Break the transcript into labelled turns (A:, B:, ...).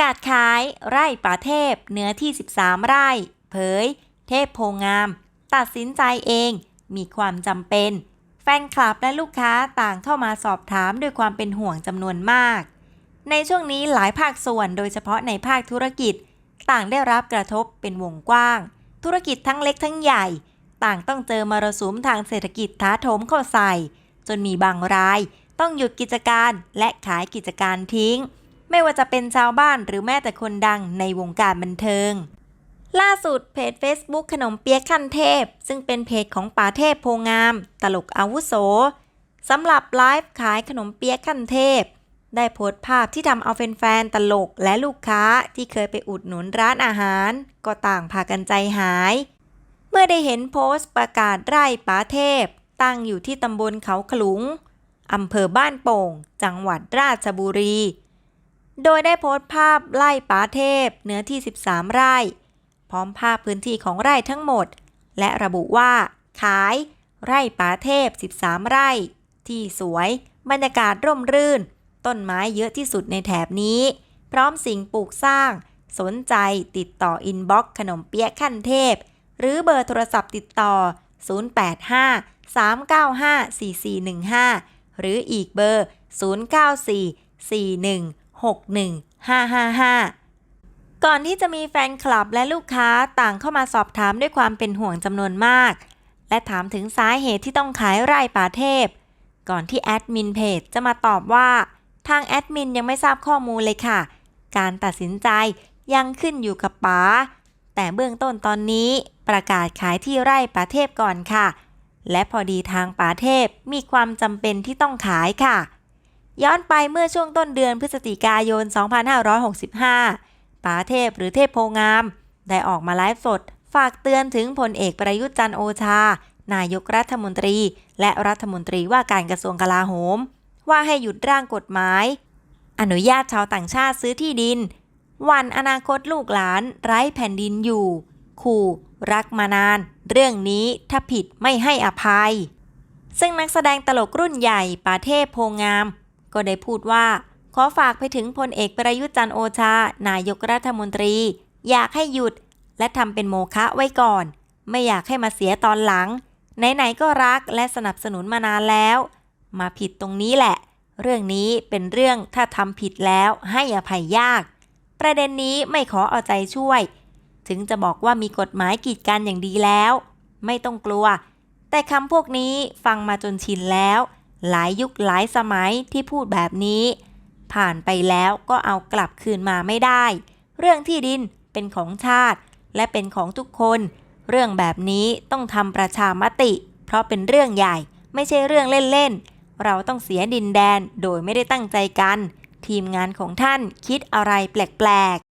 A: กาศขาย ไร่ป่าเทพเนื้อที่ 13 ไร่ เผย เทพโพงาม ตัดสินใจเอง มีความจำเป็น แฟนคลับและลูกค้าต่างเข้ามาสอบถามด้วยความเป็นห่วงจำนวนมาก ในช่วงนี้หลายภาคส่วนโดยเฉพาะในภาคธุรกิจ ต่างได้รับกระทบเป็นวงกว้าง ธุรกิจทั้งเล็กทั้งใหญ่ ต่างต้องเจอมรสุมทางเศรษฐกิจท้าโถมเข้าใส่ จนมีบางราย ต้องหยุดกิจการและขายกิจการทิ้ง ไม่ว่าจะเป็นชาวบ้านหรือแม้แต่คนดังในวงการบันเทิง ล่าสุดเพจ Facebook ขนมเปี๊ยะขั้นเทพ ซึ่งเป็นเพจของป๋าเทพโพงาม ตลกอาวุโสสำหรับไลฟ์ขายขนมเปี๊ยะขั้นเทพ ได้โพสต์ภาพที่ทำเอาแฟนๆตลกและลูกค้าที่เคยไปอุดหนุนร้านอาหาร ก็ต่างพากันใจหาย เมื่อได้เห็นโพสต์ประกาศไร่ป๋าเทพ ตั้งอยู่ที่ตำบลเขาขลุงอำเภอบ้านโป่ง จังหวัดราชบุรี โดยได้โพสต์ภาพไร่ป๋าเทพเนื้อที่ 13 ไร่ พร้อมภาพพื้นที่ของไร่ทั้งหมด และระบุว่า ขาย ไร่ป๋าเทพ 13 ไร่ ที่สวย บรรยากาศร่มรื่น ต้นไม้เยอะที่สุดในแถบนี้ พร้อมสิ่งปลูกสร้าง สนใจติดต่ออินบ็อกขนมเปี๊ยะขั้นเทพ หรือเบอร์โทรศัพท์ติดต่อ 085 395 4415 หรืออีกเบอร์ 094 41 61555 ก่อนที่จะมีแฟนคลับและลูกค้าต่างเข้ามาสอบถามด้วยความเป็นห่วงจำนวนมาก และถามถึงสาเหตุที่ต้องขายไร่ป่าเทพ ก่อนที่แอดมินเพจจะมาตอบว่า ทางแอดมินยังไม่ทราบข้อมูลเลยค่ะ การตัดสินใจยังขึ้นอยู่กับป๋าแต่เบื้องต้นตอนนี้ประกาศขายที่ไร่ป่าเทพก่อนค่ะ และพอดีทางป่าเทพมีความจำเป็นที่ต้องขายค่ะ ย้อนไปเมื่อช่วงต้นเดือนพฤศจิกายน 2565 ป๋าเทพหรือเทพโพงาม ได้ออกมาไลฟ์สด ฝากเตือนถึงพลเอกประยุทธ์จันโอชา นายกรัฐมนตรี และรัฐมนตรีว่าการกระทรวงกลาโหม ว่าให้หยุดร่างกฎหมาย อนุญาตชาวต่างชาติซื้อที่ดิน วันอนาคตลูกหลานไร้แผ่นดินอยู่ ขู่รักมานาน เรื่องนี้ถ้าผิดไม่ให้อภัย ซึ่งนักแสดงตลกรุ่นใหญ่ปาเทพโพงาม ก็ได้พูดว่า ขอฝากไปถึงพลเอกประยุทธ์จันโอชา นายกรัฐมนตรี อยากให้หยุด และทำเป็นโมฆะไว้ก่อน ไม่อยากให้มาเสียตอนหลัง ไหนๆก็รักและสนับสนุนมานานแล้ว มาผิดตรงนี้แหละ เรื่องนี้เป็นเรื่องถ้าทำผิดแล้วให้อภัยยาก ประเด็นนี้ไม่ขอเอาใจช่วย ถึงจะบอกว่ามีกฎหมายกีดกันอย่างดีแล้ว ไม่ต้องกลัว แต่คำพวกนี้ฟังมาจนชินแล้ว หลายยุคหลายสมัยที่พูดแบบนี้ ผ่านไปแล้วก็เอากลับคืนมาไม่ได้ เรื่องที่ดินเป็นของชาติ และเป็นของทุกคน เรื่องแบบนี้ต้องทำประชามติ เพราะเป็นเรื่องใหญ่ไม่ใช่เรื่องเล่นๆ เราต้องเสียดินแดนโดยไม่ได้ตั้งใจกัน ทีมงานของท่านคิดอะไรแปลกๆ